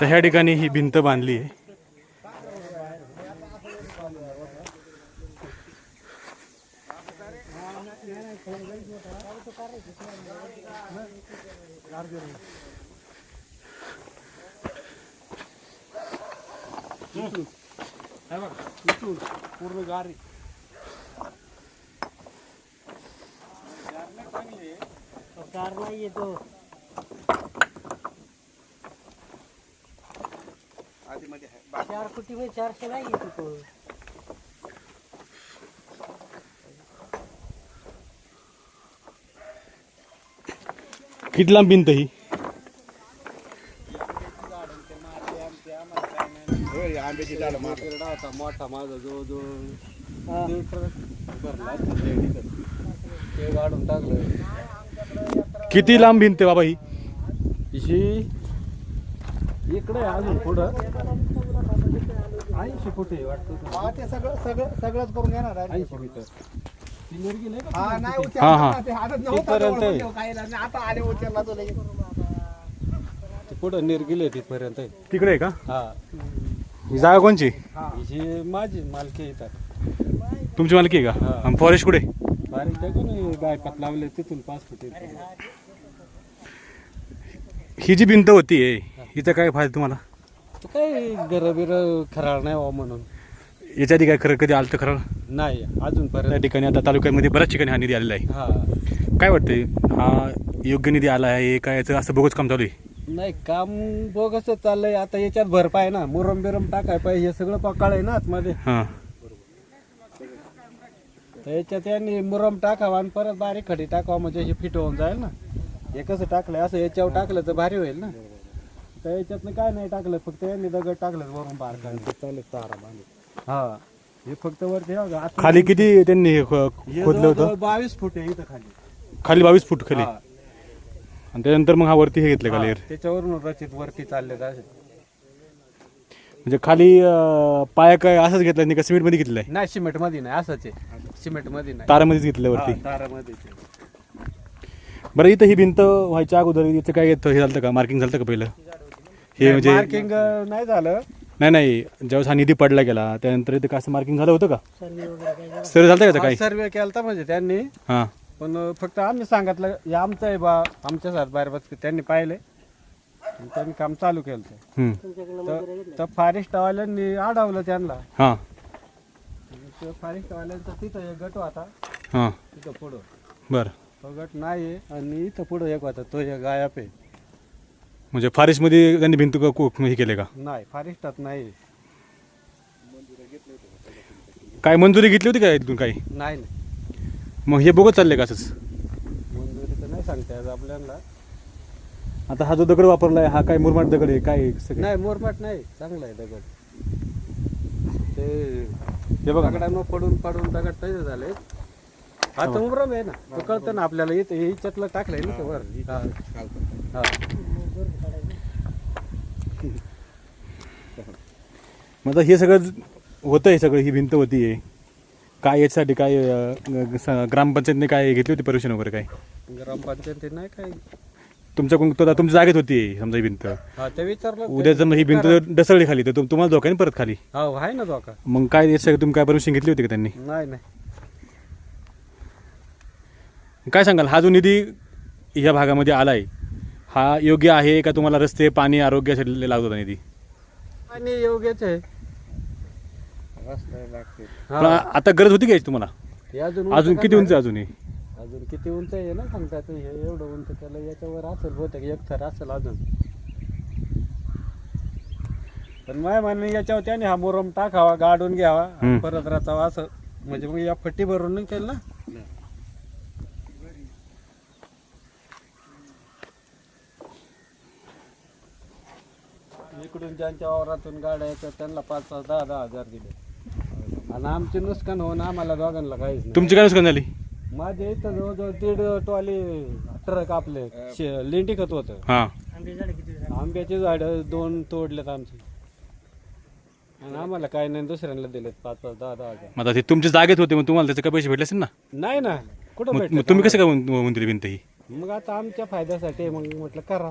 तर ह्या ठिकाणी ही भिंत बांधली आहे. पूर्ण गारी. कारला येतो चार कोटी मध्ये चारशे नाही येतो तो किती लांब भिंत ही? आंब्याची झाड होता मोठा माझा जो जो हा. भरला ते गाडून टाकलं किती लांब भिंत आहे बाबा ही? ही इकडे आहे अजून पुढं. ऐंशी फुटे वाटतं हा ते सगळं सगळं सगळंच करून घेणार आहे. ऐंशी मीटर ती निर्गिल आहे का हा तुमची नाही हा, हा. ते. हातात नव्हता तिथपर्यंत जवळ आहे. म्हणजे काही नाही. आता आले उचलला तो लगेच. ते पुढं निर्गिल आहे तिथपर्यंत आहे. तिकडे आहे का? हा. ही जागा कोणची? ही माझी मालकी येतात तुमची मालकी आहे का? हा. आणि फॉरेस्ट कुठे? बारीक टाकून लावले तिथून पाच फुट ही जी भिंत होती आहे हिचा काय फायदा तुम्हाला? काय घर बिर खराळ नाही व्हावं म्हणून. याच्या आधी काय खरं कधी आलं तर खरं? नाही त्या अजूनपर्यंत ठिकाणी आता तालुक्यामध्ये बऱ्याच ठिकाणी हा निधी आलेला आहे. हा. काय वाटतंय? हा योग्य निधी आला आहे काय याचं असं बघूच काम चालू आहे? नाही काम बोगस चाललंय. आता याच्यात भरपाय ना मुरम बिरम टाकाय पाहिजे हे सगळं पकाळ आहे ना आतमध्ये. हां. तर याच्यात यांनी मुरम टाकावा आणि परत बारीक खडी टाकावा म्हणजे हे फिट होऊन जाईल ना. हे कसं टाकलंय असं याच्यावर टाकलं तर भारी होईल ना. तर याच्यातनं काय नाही टाकलं फक्त यांनी दगड टाकलं वरून बार चालेल तारा बांधून हा. हे फक्त वरती हे बघा, खाली किती त्यांनी हे खो- हे खोदलं जवळजवळ होतं बावीस फूट आहे इथं खाली. खाली बावीस फूट खाली. हा. आणि त्यानंतर मग हा वरती हे घेतलं का हा, लेअर त्याच्यावरून रचित वरती चालले असे. म्हणजे खाली अं, पाया काय असंच घेतलं नाही का? सिमेंटमध्ये घेतलंय? नाही सिमेंटमध्ये नाही असंच आहे. सिमेंटमध्ये नाही. तारामध्येच घेतलं वरती. हा, तारामध्ये बरं इथं ही भिंत व्हायच्या अगोदर इथं काय येतं? हे झालं का? मार्किंग झालं का पहिलं? हे म्हणजे मार्किंग नाही झालं. नाही नाही. ज्यावेळेस हा निधी पडला गेला त्यानंतर इथं काय असं मार्किंग झालं होतं का? सर्वे वगैरे काय सर झालं का त्याचं काही? सर्वे केलता म्हणजे त्यांनी. हां. पण फक्त आम्ही सांगितलं हे आमचं आहे बा आमच्या साथ बाहेर बस त्यांनी पाहिले. आणि त्यांनी काम चालू केलं हम्म. तर तर फॉरेस्टवाल्यांनी अडवलं त्यांना. हां. ते फॉरेस्टवाल्यांचा तिथं एक गट होता. हां. तिथं पुढं. बरं. तो गट नाही आहे आणि इथं पुढं एक होता. तो एक गायब आहे. म्हणजे त्यांनी भिंत क- को- हे केले का? नाही फॉरेस्टात नाही काय मंजुरी घेतली होती का इथून काही? नाही नाही. मग हे बघत चालले का असंच? मंजुरी तर नाही सांगता येत आपल्याला. आता हा जो दगड वापरलाय हा काय मुरमाड दगड आहे काय आहे सगळं? नाही मोरमाट नाही. चांगला आहे दगड. ते हे बघा. दगडांवर पडून पडून दगड तसे झाले. आता उमरम आहे ना. तो कळतं ना आपल्याला. इथं हे इच्यातलं टाकलंय ना ते वर. हा. हा. मग आता हे सगळं होतं हे सगळं ही भिंत होती आहे काय याच्यासाठी काय अं, ग- स- ग्रामपंचायतने काय घेतली होती परमिशन वगैरे काय? ग्रामपंचायती नाही काय. तुमच्याकडून तो तुमच्या जागेत होती समजा ही भिंत. हा ते विचारलं उद्या जर ही भिंत जर डसळली खाली तर तुम- तुम्हाला धोक्याने परत खाली. हा आहे ना धोका. मग काय सगळं तुम्ही काय परमिशन घेतली होती का त्यांनी? नाही नाही. काय सांगाल? हा जो निधी या भागामध्ये आलाय हा योग्य आहे का? तुम्हाला रस्ते पाणी आरोग्यासाठी लागत होता निधी? आणि योग्यच आहे. पण हा. आ- आता गरज होती का याची तुम्हाला? हे अजून किती उंच आहे अजूनही? आहे. अजून किती उंच आहे ना सांगता येतं. हे एवढं उंच त्याला याच्यावर असेल बहुतेक एक थर असेल अजून. पण माय म्हणणे याच्यावर त्याने हा मुरम टाकावा गाडून घ्यावा. परत राचावा असं. म्हणजे मग या फट्टी भरून नाही केलं ना? इकडून ज्यांच्या वावरातून गाड्या येतात त्यांना पाच पाच दहा दहा हजार दिले. आणि आमचे नुकसान होऊन आम्हाला दोघांना काहीच नाही. तुमची काय नुकसान झाली? माझ्या इथं जवळजवळ दीड टोली ट्रक आपले शे- लेंडी खत होतं. हां. आंब्याचे झाड दोन तोडलेत आमचे. आणि आम्हाला काही नाही दुसऱ्यांना दिलेत पाच पाच दहा दहा हजार. मग आता ते तुमच्या जागेत होते मग तुम्हाला त्याचे काय पैसे भेटले असेल ना? नाही ना कुठं मग भेटलं मग तुम्ही कसं काय म्हणून दिली भिंत ही? मग आता आमच्या फायद्यासाठी मग म्हटलं करा.